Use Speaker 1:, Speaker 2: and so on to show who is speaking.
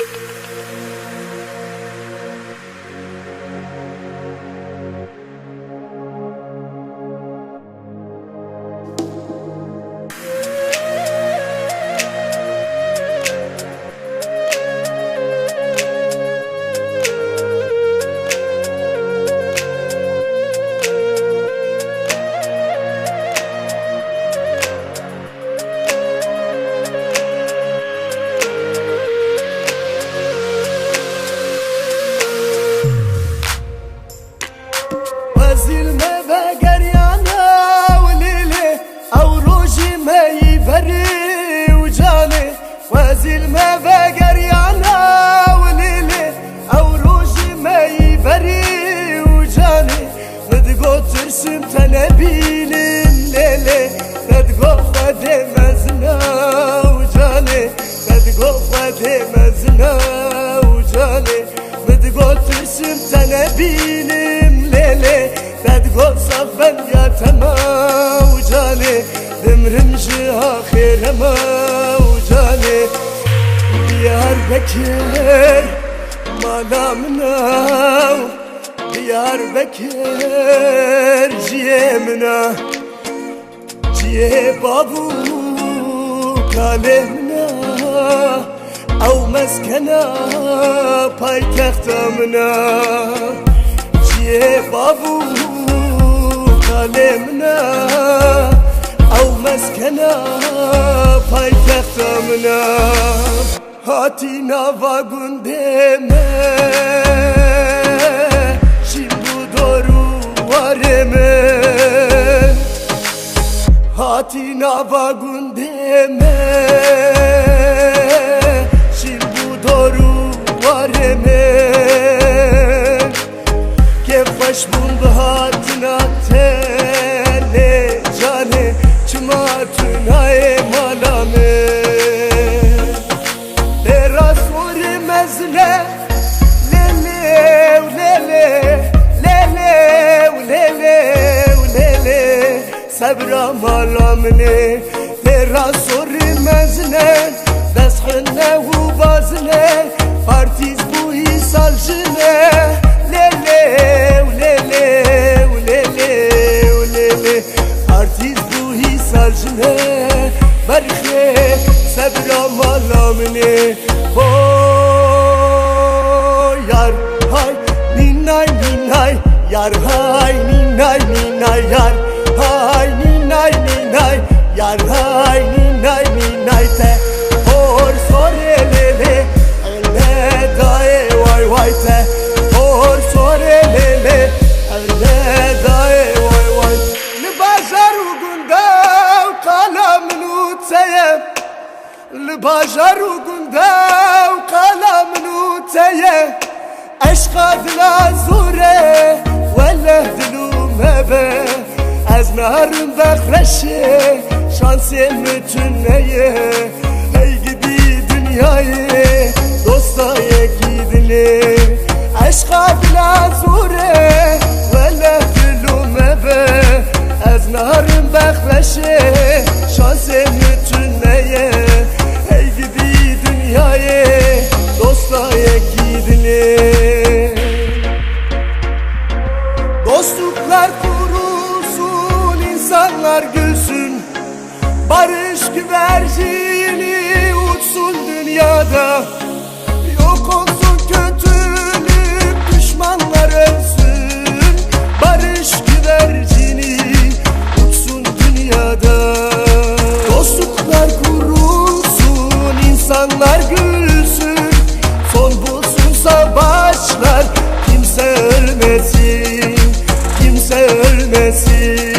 Speaker 1: Thank you. روجي ما يبري وجاني وزلمة بقريانة وليلي أو روجي ما يبري وجاني ندقو ترسم تنبيلي الليلي ندقو فدي مزنا وجاني ندقو فدي مزنا وجاني ندقو ترسم تنبيلي hele mevzani Diyarbakır malamına Diyarbakır ciyemine Ciye babu kalemine Av meskene paytahtamına Ciye babu kalemine او مسكنا پای تختمنا جيه بابو كالمنا او مسكنا پای تختمنا هاتی نوا گندمه Şimdi doğru vareme Hatina vagun deme Şimdi doğru vareme Kefaş mezne Lele lele Lele lele lele. Sabra malamne Teraz ori mezne Deshne hu bazne Partiz bu hisalcine Lele lele lele lele Partiz bu hisalcine Berhe sabra malamne Oh ninay ninay yar hay ninay ninay yar hay ninay ninay yar hay ninay ninay te por sore le le ele dae vay vay te por sore le le ele dae vay vay. Li bajar ugunda kalamin utseyem li bajar ugunda kalamin utseyem عشق دلا زوره ولا دلو مبه از نهر بخرشه شانسی متنیه ای گدی dünyayı dünyada Yok olsun kötülük düşmanlar ölsün Barış güvercini uçsun dünyada. Dostluklar kurulsun insanlar gülsün Son bulsun savaşlar kimse ölmesin Kimse ölmesin